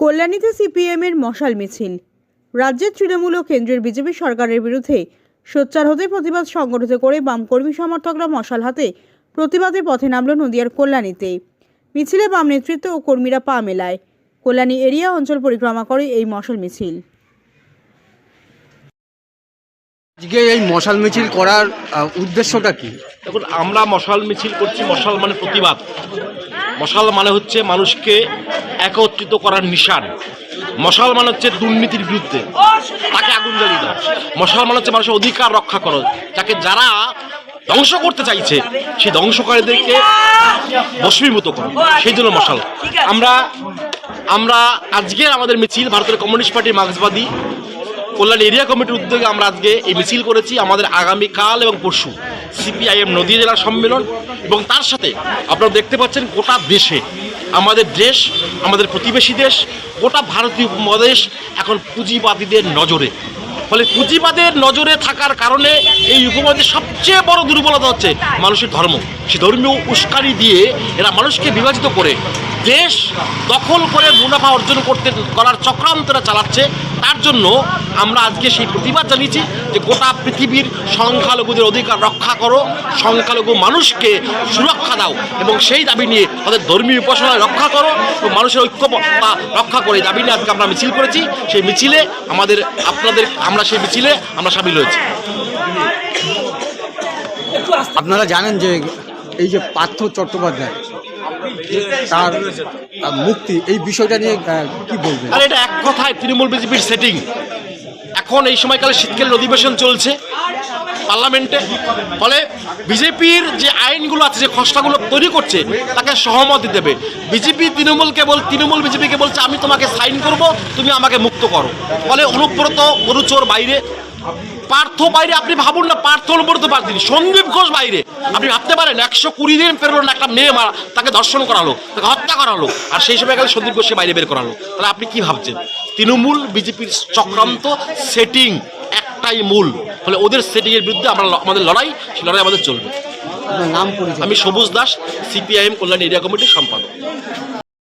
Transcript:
কল্যাণীতে সিপিএমের মশাল মিছিল। রাজ্যের তৃণমূল ও কেন্দ্রের বিজেপি সরকারের বিরুদ্ধে সোচ্চার হতে প্রতিবাদ সংগঠিত করে বাম কর্মী সমর্থকরা মশাল হাতে প্রতিবাদে পথে নামল নদিয়ার কল্যাণীতে। মিছিলে বাম নেতৃত্ব ও কর্মীরা পা মেলায়। কল্যাণী এরিয়া অঞ্চল পরিক্রমা করে এই মশাল মিছিল। আজকে এই মশাল মিছিল করার উদ্দেশ্যটা কি? দেখুন আমরা মশাল মিছিল করছি মশাল মানে প্রতিবাদ। মশাল মানে হচ্ছে মানুষকে একত্রিত করার নিশান। মশাল মানে হচ্ছে দুর্নীতির বিরুদ্ধে। তাকে আগুন জ্বালিয়ে দাও মশাল মানে হচ্ছে মানুষের অধিকার রক্ষা করো। তাকে যারা ধ্বংস করতে চাইছে সেই ধ্বংসকারীদেরকে বশমীভূত করো। সেই জন্য মশাল। আমরা আমরা আজকের আমাদের মিছিল ভারতের কমিউনিস্ট পার্টি মার্ক্সবাদী কল্যাণ এরিয়া কমিটির উদ্যোগে আমরা আজকে এই মিছিল করেছি, আমাদের আগামী কাল এবং পরশু সিপিআইএম নদী জেলা সম্মেলন এবং তার সাথে আপনারা দেখতে পাচ্ছেন গোটা দেশে, আমাদের দেশ, আমাদের প্রতিবেশী দেশ, গোটা ভারতীয় উপমহাদেশ এখন পুঁজিবাদীদের নজরে। ফলে পুঁজিবাদের নজরে থাকার কারণে এই উপমহাদেশের সবচেয়ে বড় দুর্বলতা হচ্ছে মানুষের ধর্ম। সে ধর্মীয় উস্কানি দিয়ে এরা মানুষকে বিভাজিত করে দেশ দখল করে মুনাফা অর্জন করতে, করার চক্রান্তরা চালাচ্ছে। তার জন্য আমরা আজকে সেই প্রতিবাদ জানিয়েছি যে গোটা পৃথিবীর সংখ্যালঘুদের অধিকার রক্ষা করো, সংখ্যালঘু মানুষকে সুরক্ষা দাও এবং সেই দাবি নিয়ে তাদের ধর্মীয় উপাসনা রক্ষা করো এবং মানুষের ঐক্যতা রক্ষা করে। দাবি নিয়ে আজকে আমরা মিছিল করেছি। সেই মিছিলে আমাদের, আপনাদের, আমরা সেই মিছিলে আমরা সামিল হয়েছি। আপনারা জানেন যে এই যে পার্থ চট্টোপাধ্যায় তার মুক্তি, এই বিষয়টা নিয়ে কি বলবেন? আর এটা এক কথায় তৃণমূল বিজেপির সেটিং এখন এই সময়কালে শীতকালীন অধিবেশন চলছে পার্লামেন্টে। ফলে বিজেপির যে আইনগুলো আছে, যে খসড়াগুলো তৈরি করছে, তাকে সহমতি দেবে বিজেপি তৃণমূলকে বল তৃণমূল বিজেপিকে বলছে, আমি তোমাকে সাইন করব, তুমি আমাকে মুক্ত করো। ফলে অনুব্রত গরুচোর বাইরে পার্থ বাইরে আপনি ভাবুন না পার্থ অনুব্রত পারতেন সন্দীপ ঘোষ বাইরে। আপনি ভাবতে পারেন একশো কুড়ি দিন পেরোলো না একটা মেয়ে মারা তাকে ধর্ষণ করালো তাকে হত্যা করালো আর সেই সময় গেলে সন্দীপ ঘোষকে বাইরে বের করালো। তাহলে আপনি কি ভাবছেন? তৃণমূল বিজেপির চক্রান্ত সেটিং একটাই মূল। ফলে ওদের সেটিংয়ের বিরুদ্ধে আমরা আমাদের লড়াই সেই লড়াই আমাদের চলবে। নাম আমি সবুজ দাস সিপিআইএম কল্যাণ এরিয়া কমিটির সম্পাদক।